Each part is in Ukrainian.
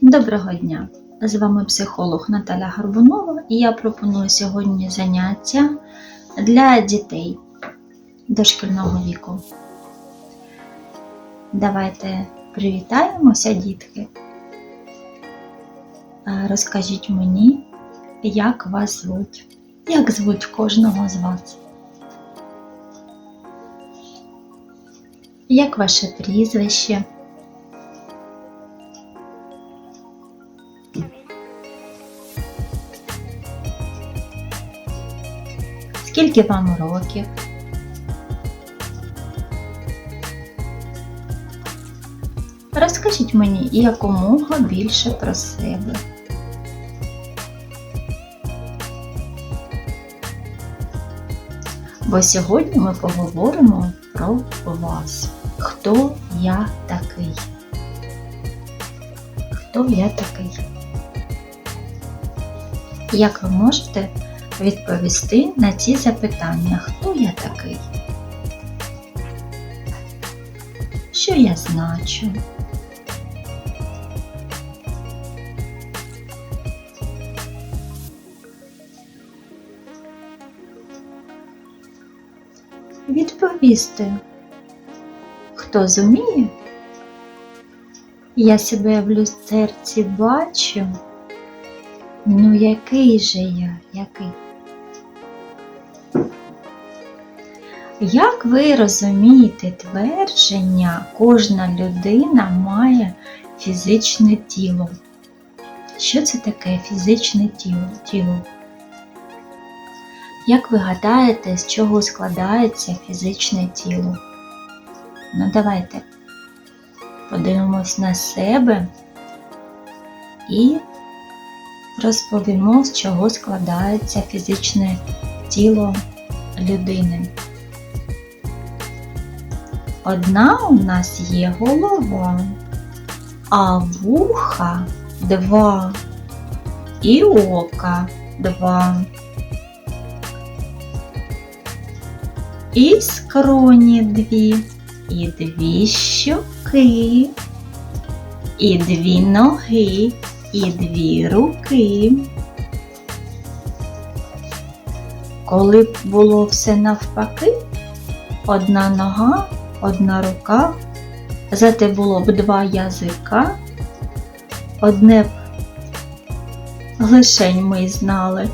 Доброго дня! З вами психолог Наталя Горбунова і я пропоную сьогодні заняття для дітей дошкільного віку. Давайте привітаємося, дітки. Розкажіть мені, як вас звуть, як звуть кожного з вас. Як ваше прізвище? Скільки вам років? Розкажіть мені якомога більше про себе. Бо сьогодні ми поговоримо про вас. Хто я такий? Хто я такий? Як ви можете відповісти на ці запитання, хто я такий? Що я значу? Відповісти, хто зуміє? Я себе в люстерці бачу. Ну, який же я, який? Як ви розумієте твердження, кожна людина має фізичне тіло? Що це таке фізичне тіло? Як ви гадаєте, з чого складається фізичне тіло? Ну, давайте подивимось на себе і розповімо, з чого складається фізичне тіло людини. Одна у нас є голова, а вуха два, і ока два. І скроні дві, і дві щоки, і дві ноги, і дві руки. Коли б було все навпаки, одна нога, одна рука, зате було б два язика, одне б лишень ми знали,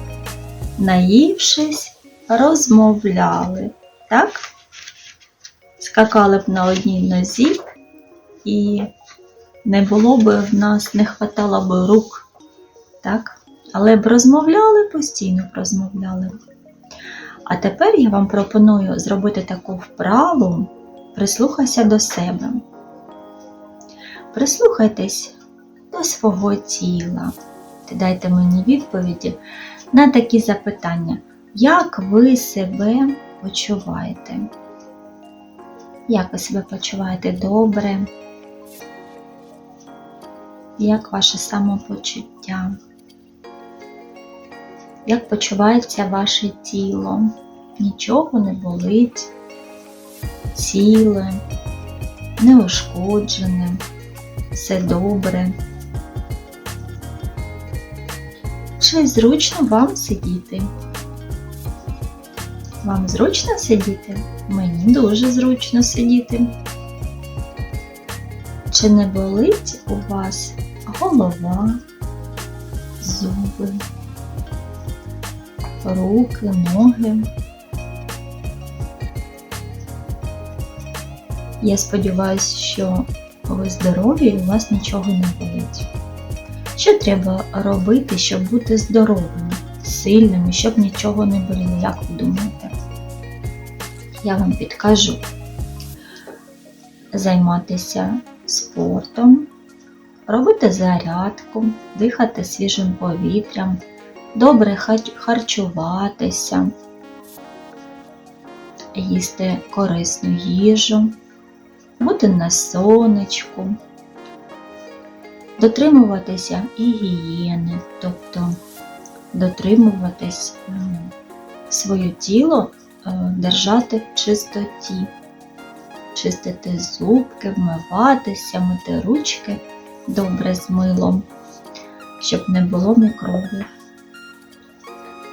наївшись, розмовляли, так? Скакали б на одній нозі і не було б в нас, не хватало б рук, так? Але б розмовляли, постійно б розмовляли. А тепер я вам пропоную зробити таку вправу, прислухайся до себе. Прислухайтесь до свого тіла. Ти дайте мені відповіді на такі запитання. Як ви себе почуваєте? Як ви себе почуваєте добре? Як ваше самопочуття? Як почувається ваше тіло? Нічого не болить, ціле, неушкоджене, все добре. Чи зручно вам сидіти? Вам зручно сидіти? Мені дуже зручно сидіти. Чи не болить у вас голова, зуби, руки, ноги? Я сподіваюся, що ви здорові і у вас нічого не болить. Що треба робити, щоб бути здоровим, сильним і щоб нічого не боліло, як ви думаєте? Я вам підкажу займатися спортом, робити зарядку, дихати свіжим повітрям, добре харчуватися, їсти корисну їжу, бути на сонечку, дотримуватися гігієни, тобто дотримуватись своє тіло е, держати в чистоті, чистити зубки, вмиватися, мити ручки добре з милом, щоб не було мікробів.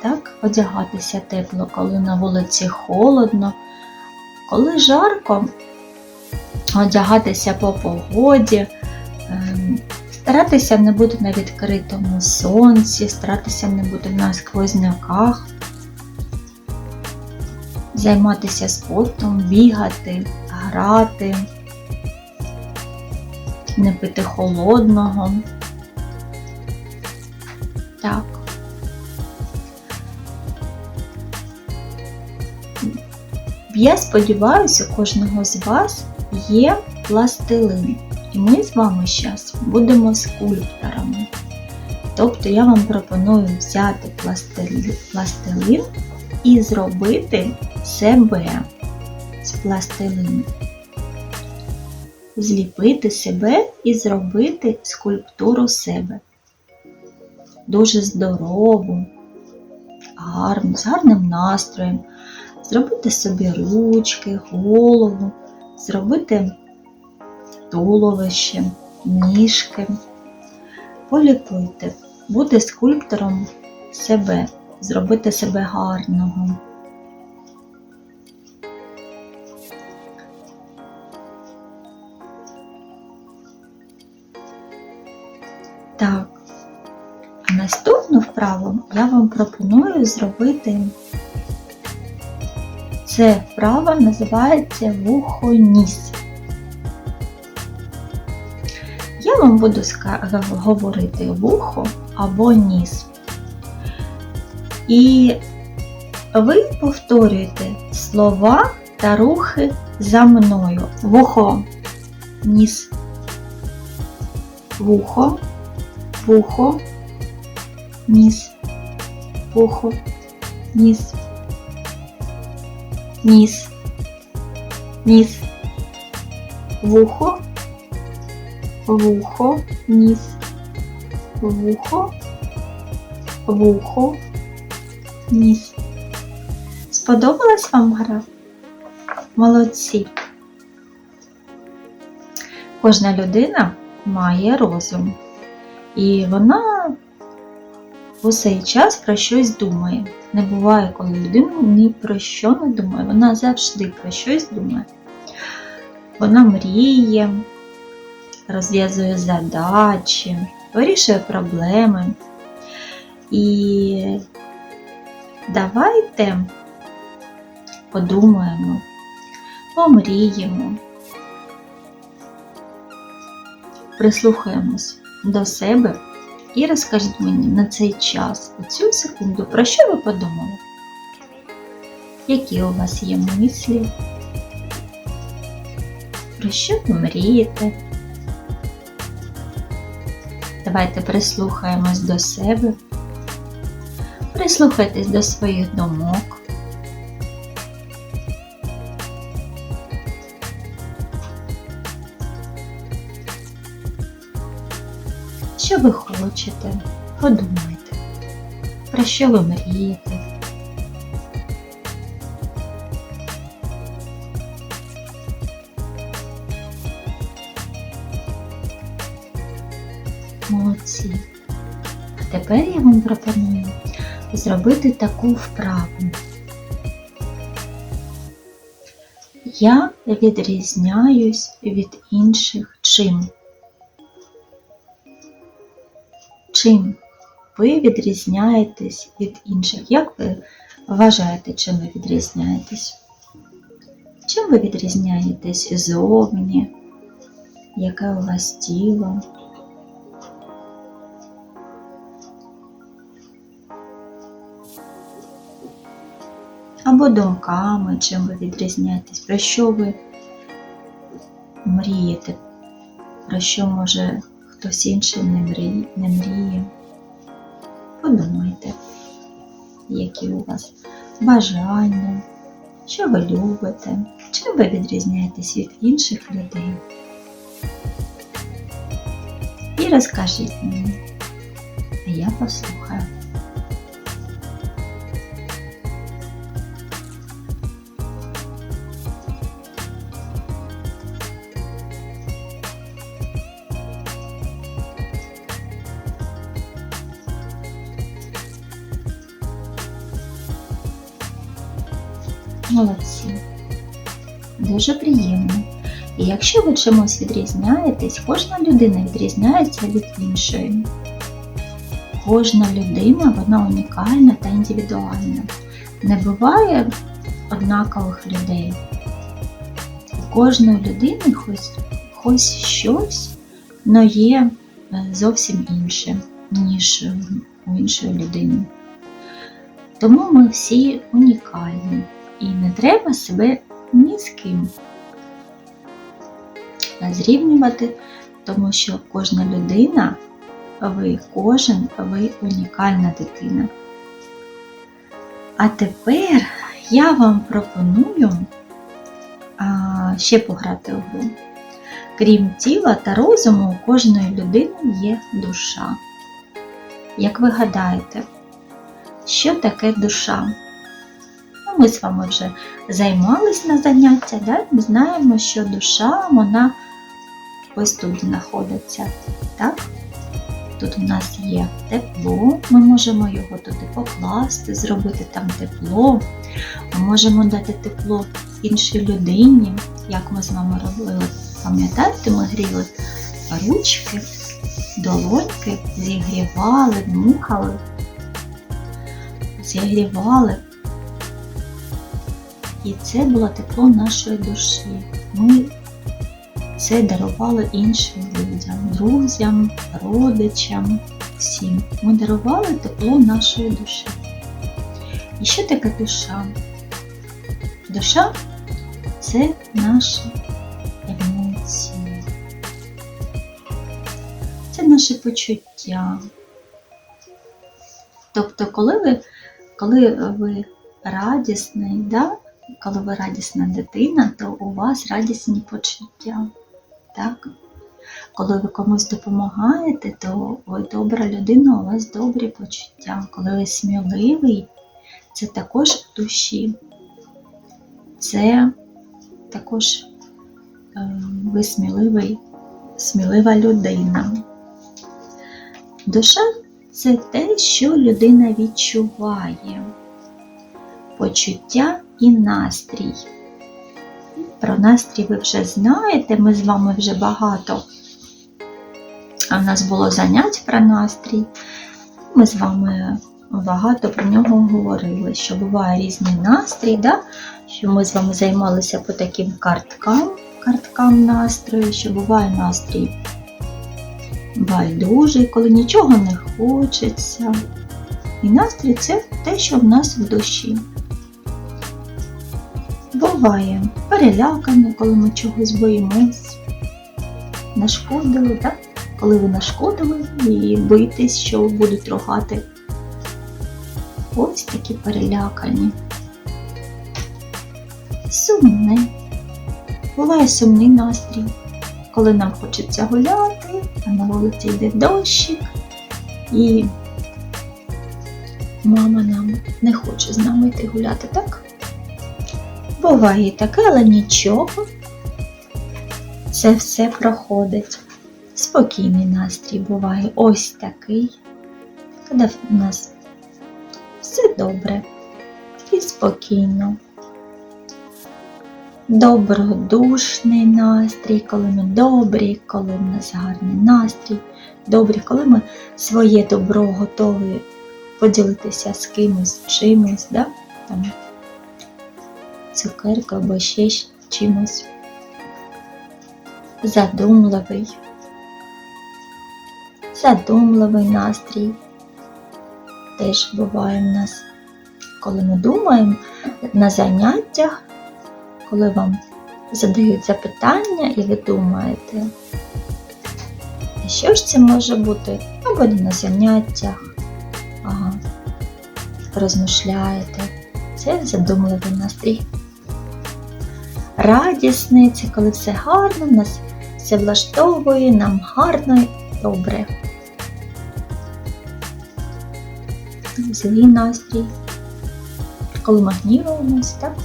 Так, одягатися тепло, коли на вулиці холодно, коли жарко, одягатися по погоді, ем, старатися не бути на відкритому сонці, старатися не бути на сквозняках, займатися спортом, бігати, грати, не пити холодного. Так. Я сподіваюся, кожного з вас є пластилин. І ми з вами зараз будемо скульпторами. Тобто я вам пропоную взяти пластилин, і зробити себе з пластилину. Зліпити себе і зробити скульптуру себе. Дуже здорову, гарну, з гарним настроєм. Зробити собі ручки, голову, зробити туловище, ніжки. Поліпити, бути скульптором себе, зробити себе гарного. Так, а наступну вправу я вам пропоную зробити. Це вправа називається вухоніс. Я вам буду говорити вухо або ніс. І ви повторюєте слова та рухи за мною. Вухо, ніс, вухо, вухо, ніс, вухо, ніс, ніс, ніс, вухо, вухо, ніс, вухо, вухо, ніс. Сподобалась вам гра? Молодці. Кожна людина має розум, і вона у цей час про щось думає. Не буває, коли людина ні про що не думає, вона завжди про щось думає. Вона мріє, розв'язує задачі, вирішує проблеми. І давайте подумаємо, помріємо, прислухаємось до себе і розкажіть мені на цей час, у цю секунду, про що ви подумали? Які у вас є мислі? Про що ви мрієте? Давайте прислухаємось до себе, прислухайтесь до своїх думок. Що ви хочете? Подумайте, про що ви мрієте. Молодці. А тепер я вам пропоную зробити таку вправу. Я відрізняюсь від інших чим. Чим ви відрізняєтесь від інших? Як ви вважаєте, чим ви відрізняєтесь? Чим ви відрізняєтесь зовні? Яке у вас тіло? Або думками, чим ви відрізняєтесь, про що ви мрієте, про що може хтось інший не мріє, не мріє. Подумайте, які у вас бажання, що ви любите, чим ви відрізняєтесь від інших людей. І розкажіть мені, а я послухаю. Молодці. Дуже приємно. І якщо ви чимось відрізняєтесь, кожна людина відрізняється від іншої. Кожна людина вона унікальна та індивідуальна. Не буває однакових людей. У кожної людини хоч, хоч щось, але є е, зовсім інше, ніж у іншої людини. Тому ми всі унікальні і не треба себе ні з ким зрівнювати, тому що кожна людина, ви кожен, ви унікальна дитина. А тепер я вам пропоную ще пограти у гру. Крім тіла та розуму, у кожної людини є душа. Як ви гадаєте, що таке душа? Ми з вами вже займались на заняття, да? ми знаємо, що душа, вона ось тут знаходиться. Так? Тут у нас є тепло, ми можемо його туди покласти, зробити там тепло. Ми можемо дати тепло іншій людині, як ми з вами робили. Пам'ятаєте, ми гріли ручки, долоньки, зігрівали, дмухали, зігрівали. І це було тепло нашої душі. Ми це дарували іншим людям, друзям, родичам, всім. Ми дарували тепло нашої душі. І що таке душа? Душа це наші емоції, це наше почуття. Тобто, коли ви, коли ви радісний, да? Коли ви радісна дитина, то у вас радісні почуття. Так? Коли ви комусь допомагаєте, то ви добра людина, у вас добрі почуття. Коли ви сміливий, це також в душі. Це також е, ви сміливий, смілива людина. Душа це те, що людина відчуває, почуття і настрій. Про настрій ви вже знаєте, ми з вами вже багато. А в нас було занять про настрій. Ми з вами багато про нього говорили, що буває різний настрій, да? що ми з вами займалися по таким карткам, карткам настрою, що буває настрій байдужий, коли нічого не хочеться. І настрій це те, що в нас в душі. Буває перелякані, коли ми чогось боїмось, нашкодили, так? коли ви нашкодили і боїтесь, що будуть рогати. Ось такі перелякані. Сумне. Буває сумний настрій, коли нам хочеться гуляти, а на вулиці йде дощик, і мама нам не хоче з нами йти гуляти, так? Буває таке, але нічого. Це все проходить. Спокійний настрій буває ось такий, коли в нас все добре і спокійно. Добродушний настрій, коли ми добрі, коли в нас гарний настрій, добрі, коли ми своє добро готові поділитися з кимось, чимось, да? Там, цукерка або ще чимось. Задумливий, задумливий настрій теж буває в нас, коли ми думаємо на заняттях, коли вам задають запитання і ви думаєте, що ж це може бути? Або на заняттях, ага, розмишляєте. Це задумливий настрій. Радісний це коли все гарно, в нас все влаштовує, нам гарно і добре. Злий настрій, коли ми гніваємось, так?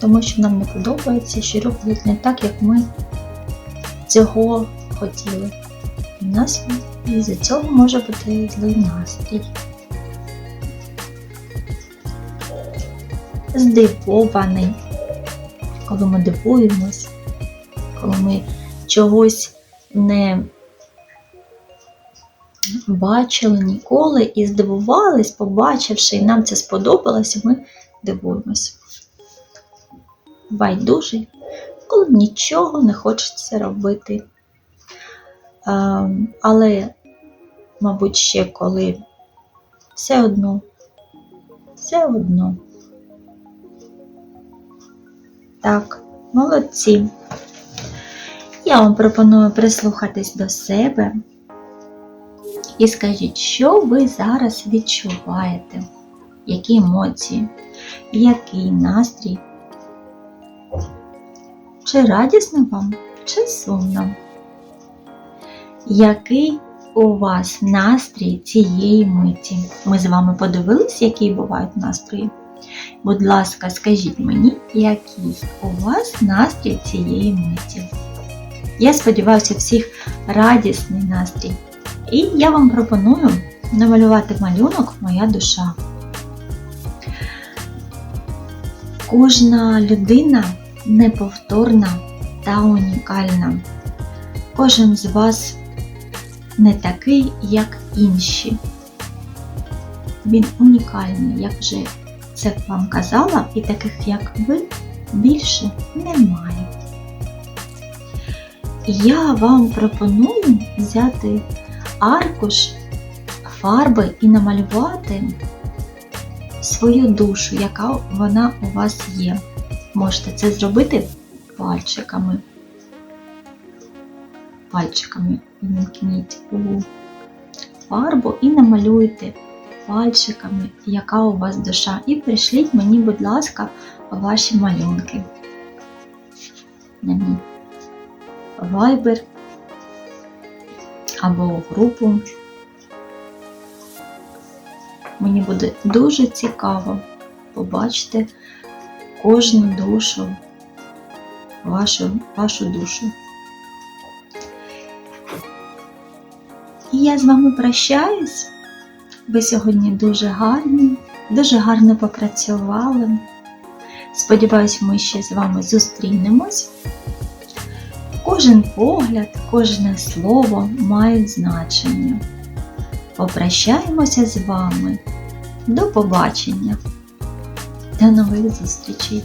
Тому що нам не подобається, що роблять не так, як ми цього хотіли. І в нас із-за цього може бути злий настрій. Здивований, коли ми дивуємось, коли ми чогось не бачили ніколи і здивувались, побачивши, і нам це сподобалося, ми дивуємось. Байдужий, коли нічого не хочеться робити. Ем, але, мабуть, ще коли все одно, все одно. Так, молодці. Я вам пропоную прислухатись до себе і скажіть, що ви зараз відчуваєте, які емоції, який настрій? Чи радісно вам, чи сумно? Який у вас настрій цієї миті? Ми з вами подивились, які бувають настрої. Будь ласка, скажіть мені, який у вас настрій цієї миті? Я сподіваюся, всіх радісний настрій. І я вам пропоную намалювати малюнок Моя душа. Кожна людина неповторна та унікальна. Кожен з вас не такий, як інші. Він унікальний, як вже це вам казала, і таких, як ви, більше немає. Я вам пропоную взяти аркуш фарби і намалювати свою душу, яка вона у вас є. Можете це зробити пальчиками. Пальчиками вімкніть у фарбу і намалюйте пальчиками, яка у вас душа. І прийшліть мені, будь ласка, ваші малюнки. На мій Viber або у групу. Мені буде дуже цікаво побачити кожну душу, вашу, вашу душу. І я з вами прощаюсь. Ви сьогодні дуже гарні, дуже гарно попрацювали. Сподіваюсь, ми ще з вами зустрінемось. Кожен погляд, кожне слово мають значення. Попрощаємося з вами. До побачення. До нових зустрічей!